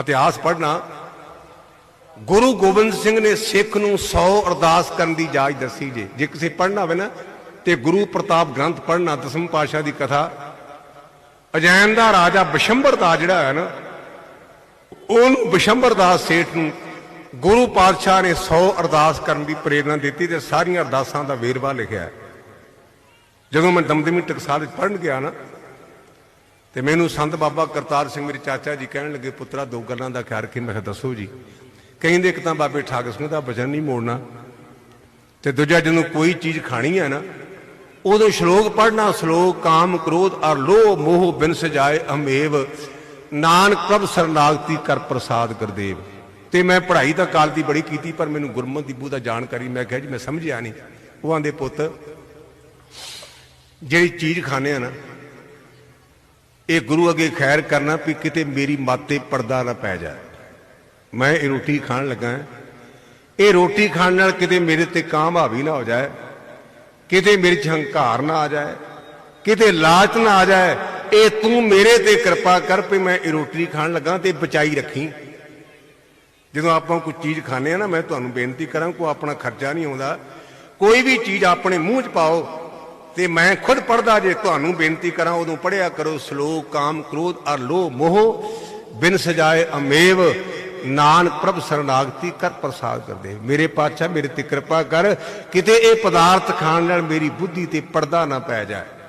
ਇਤਿਹਾਸ ਪੜ੍ਹਨਾ, ਗੁਰੂ ਗੋਬਿੰਦ ਸਿੰਘ ਨੇ ਸਿੱਖ ਨੂੰ 100 ਅਰਦਾਸ ਕਰਨ ਦੀ ਇਜਾਜ਼ਤ ਦੱਸੀ ਜੇ। ਜੇ ਕਿਸੇ ਪੜ੍ਹਨਾ ਹੋਵੇ ਨਾ, ਤੇ ਗੁਰੂ ਪ੍ਰਤਾਪ ਗ੍ਰੰਥ ਪੜ੍ਹਨਾ, ਦਸਮ ਪਾਤਸ਼ਾਹ ਦੀ ਕਥਾ। ਅਜੈਨ ਦਾ ਰਾਜਾ ਬਿਸ਼ੰਬਰ ਦਾ ਜਿਹੜਾ ਹੈ ਨਾ, ਉਹਨੂੰ ਬਿਸ਼ੰਬਰ ਦਾਸ ਸੇਠ ਨੂੰ ਗੁਰੂ ਪਾਤਸ਼ਾਹ ਨੇ 100 ਅਰਦਾਸ ਕਰਨ ਦੀ ਪ੍ਰੇਰਣਾ ਦਿੱਤੀ ਤੇ ਸਾਰੀਆਂ ਅਰਦਾਸਾਂ ਦਾ ਵੇਰਵਾ ਲਿਖਿਆ। ਜਦੋਂ ਮੈਂ ਦਮਦਮੀ ਟਕਸਾਲ ਵਿੱਚ ਪੜਨ ਗਿਆ ਨਾ ਤੇ ਮੈਨੂੰ ਸੰਤ ਬਾਬਾ ਕਰਤਾਰ ਸਿੰਘ ਮੇਰੇ ਚਾਚਾ ਜੀ ਕਹਿਣ ਲੱਗੇ, ਪੁੱਤਰਾ, ਦੋ ਗੱਲਾਂ ਦਾ ਖਿਆਲ ਰੱਖੀ। ਮੈਂ ਕਿਹਾ, ਦੱਸੋ ਜੀ। ਕਹਿੰਦੇ, ਇੱਕ ਤਾਂ ਬਾਬੇ ਠਾਕੁਰ ਸਿੰਘ ਦਾ ਵਚਨ ਨਹੀਂ ਮੋੜਨਾ ਤੇ ਦੂਜਾ ਜਦੋਂ ਕੋਈ ਚੀਜ਼ ਖਾਣੀ ਹੈ ਨਾ ਉਦੋਂ ਸ਼ਲੋਕ ਪੜਨਾ ਸ਼ਲੋਕ ਕਾਮ ਕ੍ਰੋਧ ਅਰ ਲੋਭ ਮੋਹ ਬਿਨ ਸਜਾਏ ਅਮੇਵ। ਨਾਨਕ ਪ੍ਰਭ ਸਰਨਾਗਤੀ ਕਰ ਪ੍ਰਸਾਦ ਗੁਰਦੇਵ। ਤੇ ਮੈਂ ਪੜ੍ਹਾਈ ਤਾਂ ਕਾਲ ਦੀ ਬੜੀ ਕੀਤੀ, ਪਰ ਮੈਨੂੰ ਗੁਰਮਤਿ ਦੀ ਦਾ ਜਾਣਕਾਰੀ ਮੈਂ ਕਿਹਾ ਜੀ, ਮੈਂ ਸਮਝਿਆ ਨਹੀਂ। ਉਹ ਆਂਦੇ, ਪੁੱਤ, ਜਿਹੜੀ ਚੀਜ਼ ਖਾਣੇ ਆ ਨਾ ਇਹ ਗੁਰੂ ਅੱਗੇ ਖੈਰ ਕਰਨਾ ਵੀ ਕਿਤੇ ਮੇਰੀ ਮਾਤੇ ਪਰਦਾ ਨਾ ਪੈ ਜਾਏ। ਮੈਂ ਇਹ ਰੋਟੀ ਖਾਣ ਲੱਗਾ ਇਹ ਰੋਟੀ ਖਾਣ ਨਾਲ ਕਿਤੇ ਮੇਰੇ ਤੇ ਕਾਮ ਹਾਵੀ ਨਾ ਹੋ ਜਾਏ, ਕਿਤੇ ਮੇਰੇ ਚ ਹੰਕਾਰ ਨਾ ਆ ਜਾਏ, ਕਿਤੇ ਲਾਲਚ ਨਾ ਆ ਜਾਏ। ਇਹ ਤੂੰ ਮੇਰੇ ਤੇ ਕਿਰਪਾ ਕਰ ਵੀ ਮੈਂ ਇਹ ਰੋਟੀ ਖਾਣ ਲੱਗਾ ਤੇ ਬਚਾਈ ਰੱਖੀ। ਜਦੋਂ ਆਪਾਂ ਕੋਈ ਚੀਜ਼ ਖਾਂਦੇ ਆ ਨਾ, ਮੈਂ ਤੁਹਾਨੂੰ ਬੇਨਤੀ ਕਰਾਂ, ਕੋਈ ਆਪਣਾ ਖਰਚਾ ਨਹੀਂ ਆਉਂਦਾ। ਕੋਈ ਵੀ ਚੀਜ਼ ਆਪਣੇ ਮੂੰਹ 'ਚ ਪਾਓ ਤੇ ਮੈਂ ਖੁਦ ਪੜਦਾ ਜੇ ਤੁਹਾਨੂੰ ਬੇਨਤੀ ਕਰਾਂ, ਉਦੋਂ ਪੜਿਆ ਕਰੋ, ਸ਼ਲੋਕ, ਕਾਮ, ਕ੍ਰੋਧ, ਅਰ ਲੋਭ, ਮੋਹ, ਬਿਨ ਸਜਾਏ ਅਮੇਵ, ਨਾਨਕ ਪ੍ਰਭ ਸਰਨਾਗਤੀ, ਕਰ ਪ੍ਰਸਾਦ ਕਰਦੇ। ਮੇਰੇ ਪਾਤਸ਼ਾਹ, ਮੇਰੇ ਤੇ ਕਿਰਪਾ ਕਰ, ਕਿਤੇ ਇਹ ਪਦਾਰਥ ਖਾਣ ਨਾਲ ਮੇਰੀ ਬੁੱਧੀ ਤੇ ਪਰਦਾ ਨਾ ਪੈ ਜਾਏ।